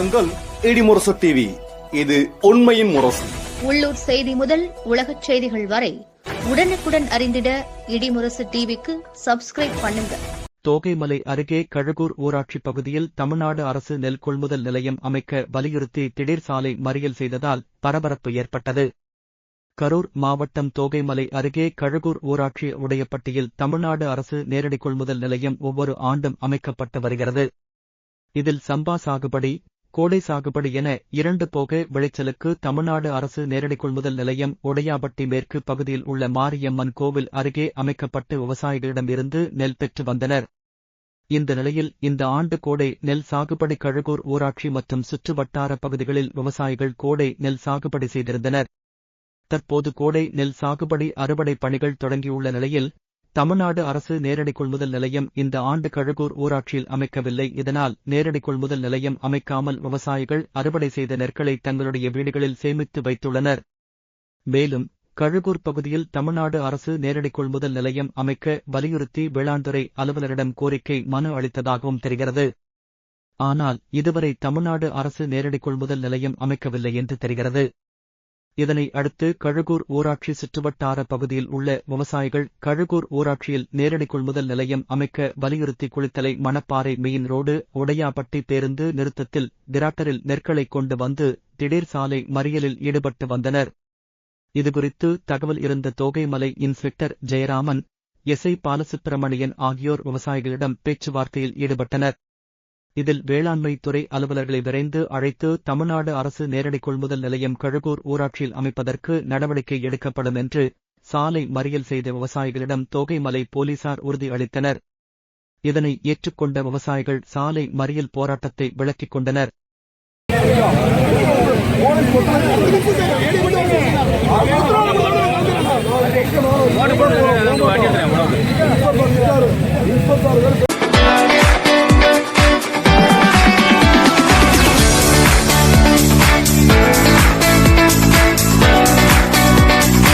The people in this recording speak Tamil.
பாருங்கள் இடிமுரசு டிவி இது உண்மையின் முரசு. உள்ளூர் செய்தி முதல் உலகச் செய்திகள் வரை உடனுக்குடன் அறிந்திட இடிமுரசு டிவிக்கு சப்ஸ்கிரைப் பண்ணுங்க. தோகைமலை அருகே கழுகூர் ஊராட்சி பகுதியில் தமிழ்நாடு அரசு நெல் கொள்முதல் நிலையம் அமைக்க வலியுறுத்தி திடீர் சாலை மறியல் செய்ததால் பரபரப்பு ஏற்பட்டது. கரூர் மாவட்டம் தோகைமலை அருகே கழுகூர் ஊராட்சி உடையப்பட்டியில் தமிழ்நாடு அரசு நேரடி கொள்முதல் நிலையம் ஒவ்வொரு ஆண்டும் அமைக்கப்பட்டு வருகிறது. இதில் சம்பா சாகுபடி கோடை சாகுபடி என இரண்டு போக விளைச்சலுக்கு தமிழ்நாடு அரசு நேரடி கொள்முதல் நிலையம் உடையாபட்டி மேற்கு பகுதியில் உள்ள மாரியம்மன் கோவில் அருகே அமைக்கப்பட்டு விவசாயிகளிடமிருந்து நெல் பெற்று வந்தனர். இந்த நிலையில் இந்த ஆண்டு கோடை நெல் சாகுபடி கழுகூர் ஊராட்சி மற்றும் சுற்று வட்டார பகுதிகளில் விவசாயிகள் கோடை நெல் சாகுபடி செய்திருந்தனர். தற்போது கோடை நெல் சாகுபடி அறுவடை பணிகள் தொடங்கியுள்ள நிலையில் தமிழ்நாடு அரசு நேரடி கொள்முதல் நிலையம் இந்த ஆண்டு கழுகூர் ஊராட்சியில் அமைக்கவில்லை. இதனால் நேரடி கொள்முதல் நிலையம் அமைக்காமல் விவசாயிகள் அறுவடை செய்த நெற்களை தங்களுடைய வீடுகளில் சேமித்து வைத்துள்ளனர். மேலும் கழுகூர் பகுதியில் தமிழ்நாடு அரசு நேரடி கொள்முதல் நிலையம் அமைக்க வலியுறுத்தி வேளாண்துறை அலுவலரிடம் கோரிக்கை மனு அளித்ததாகவும் தெரிகிறது. ஆனால் இதுவரை தமிழ்நாடு அரசு நேரடி கொள்முதல் நிலையம் அமைக்கவில்லை என்று தெரிகிறது. இதனை அடுத்து கழுகூர் ஊராட்சி சுற்றுவட்டார பகுதியில் உள்ள விவசாயிகள் கழுகூர் ஊராட்சியில் நேரடி கொள்முதல் நிலையம் அமைக்க வலியுறுத்தி குளித்தலை மணப்பாறை மெயின் ரோடு உடையாப்பட்டி பேருந்து நிறுத்தத்தில் டிராக்டரில் நெற்களை கொண்டு வந்து திடீர் சாலை மறியலில் ஈடுபட்டு வந்தனர். இதுகுறித்து தகவல் இருந்த தோகைமலை இன்ஸ்பெக்டர் ஜெயராமன் எஸ்ஐ பாலசுப்பிரமணியன் ஆகியோர் விவசாயிகளிடம் பேச்சுவார்த்தையில் ஈடுபட்டனர். இதில் வேளாண்மை துறை அலுவலர்களை விரைந்து அழைத்து தமிழ்நாடு அரசு நேரடி கொள்முதல் நிலையம் கழுகூர் ஊராட்சியில் அமைப்பதற்கு நடவடிக்கை எடுக்கப்படும் என்று சாலை மறியல் செய்த விவசாயிகளிடம் தோகைமலை போலீசார் உறுதியளித்தனர் இதனை ஏற்றுக்கொண்ட விவசாயிகள் சாலை மறியல் போராட்டத்தை விளக்கிக் கொண்டனர்.